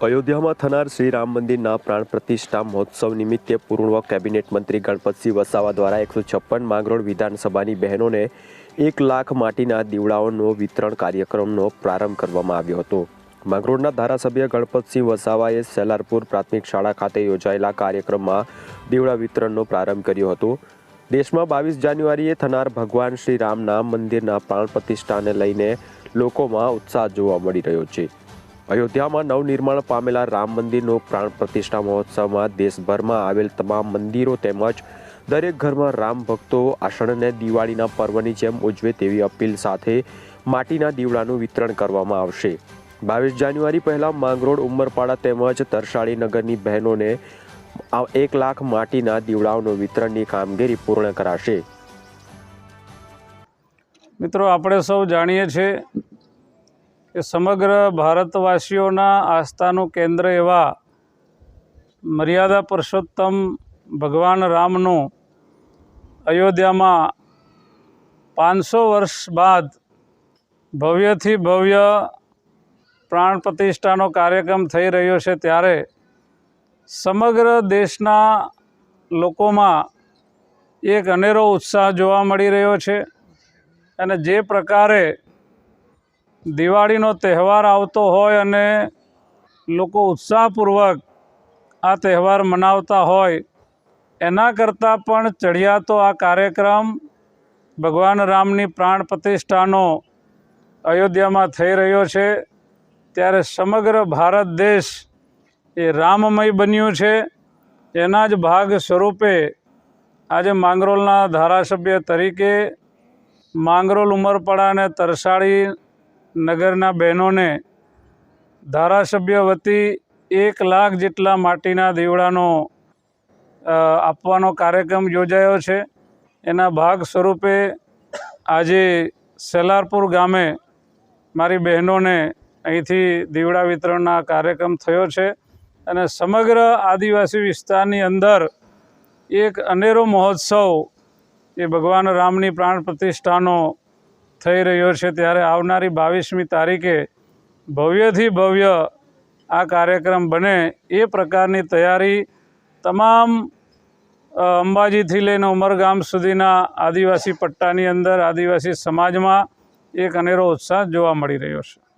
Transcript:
અયોધ્યામાં થનાર શ્રી રામ મંદિરના પ્રાણ પ્રતિષ્ઠા મહોત્સવ નિમિત્તે પૂર્વ કેબિનેટ મંત્રી ગણપતસિંહ વસાવા દ્વારા એકસો છપ્પન માંગરોળ વિધાનસભાની બહેનોને એક લાખ માટીના દીવડાઓનો વિતરણ કાર્યક્રમનો પ્રારંભ કરવામાં આવ્યો હતો. માંગરોળના ધારાસભ્ય ગણપતસિંહ વસાવાએ સેલારપુર પ્રાથમિક શાળા ખાતે યોજાયેલા કાર્યક્રમમાં દીવડા વિતરણનો પ્રારંભ કર્યો હતો. દેશમાં બાવીસ જાન્યુઆરીએ થનાર ભગવાન શ્રી રામના મંદિરના પ્રાણ પ્રતિષ્ઠાને લઈને લોકોમાં ઉત્સાહ જોવા મળી રહ્યો છે. અયોધ્યામાં નવનિર્માણ પામેલા રામ મંદિરનો પ્રાણ પ્રતિષ્ઠા મહોત્સવમાં દેશભરમાં આવેલ તમામ મંદિરો તેમજ દરેક ઘરમાં રામ ભક્તો આષાઢને દિવાળીના પર્વની જેમ ઉજવે તેવી અપીલ સાથે માટીના દીવડાનું વિતરણ કરવામાં આવશે. બાવીસ જાન્યુઆરી પહેલા માંગરોળ, ઉમરપાડા તેમજ તરસાળી નગરની બહેનોને એક લાખ માટીના દીવડાઓનું વિતરણની કામગીરી પૂર્ણ કરાશે. મિત્રો, આપણે સૌ જાણીએ છીએ કે સમગ્ર ભારતવાસીઓના આસ્થાનું કેન્દ્ર એવા મર્યાદા પુરુષોત્તમ ભગવાન રામનું અયોધ્યામાં પાંચસો વર્ષ બાદ ભવ્યથી ભવ્ય પ્રાણ પ્રતિષ્ઠાનો કાર્યક્રમ થઈ રહ્યો છે ત્યારે સમગ્ર દેશના લોકોમાં એક અનેરો ઉત્સાહ જોવા મળી રહ્યો છે. અને જે પ્રકારે દિવાળીનો તહેવાર આવતો હોય અને લોકો ઉત્સાહપૂર્વક આ તહેવાર મનાવતા હોય, એના કરતાં પણ ચડિયાતો આ કાર્યક્રમ ભગવાન રામની પ્રાણ પ્રતિષ્ઠાનો અયોધ્યામાં થઈ રહ્યો છે. ત્યારે સમગ્ર ભારત દેશ એ રામમય બન્યું છે. એના જ ભાગ સ્વરૂપે આજે માંગરોળના ધારાસભ્ય તરીકે માંગરોલ ઉમરપાડા અને તરસાળી નગરના બહેનોને ધારાસભ્ય વતી એક લાખ જેટલા માટીના દીવડાનો આપવાનો કાર્યક્રમ યોજાયો છે. એના ભાગ સ્વરૂપે આજે સેલારપુર ગામે મારી બહેનોને અહીંથી દીવડા વિતરણના કાર્યક્રમ થયો છે અને સમગ્ર આદિવાસી વિસ્તારની અંદર એક અનેરો મહોત્સવ એ ભગવાન રામની પ્રાણ પ્રતિષ્ઠાનો થઈ રહ્યો છે ત્યારે આવનારી બાવીસમી તારીખે ભવ્યથી ભવ્ય આ કાર્યક્રમ બને એ પ્રકારની તૈયારી તમામ અંબાજીથી લઈને ઉમરગામ સુધીના આદિવાસી પટ્ટાની અંદર આદિવાસી સમાજમાં એક અનેરો ઉત્સાહ જોવા મળી રહ્યો છે.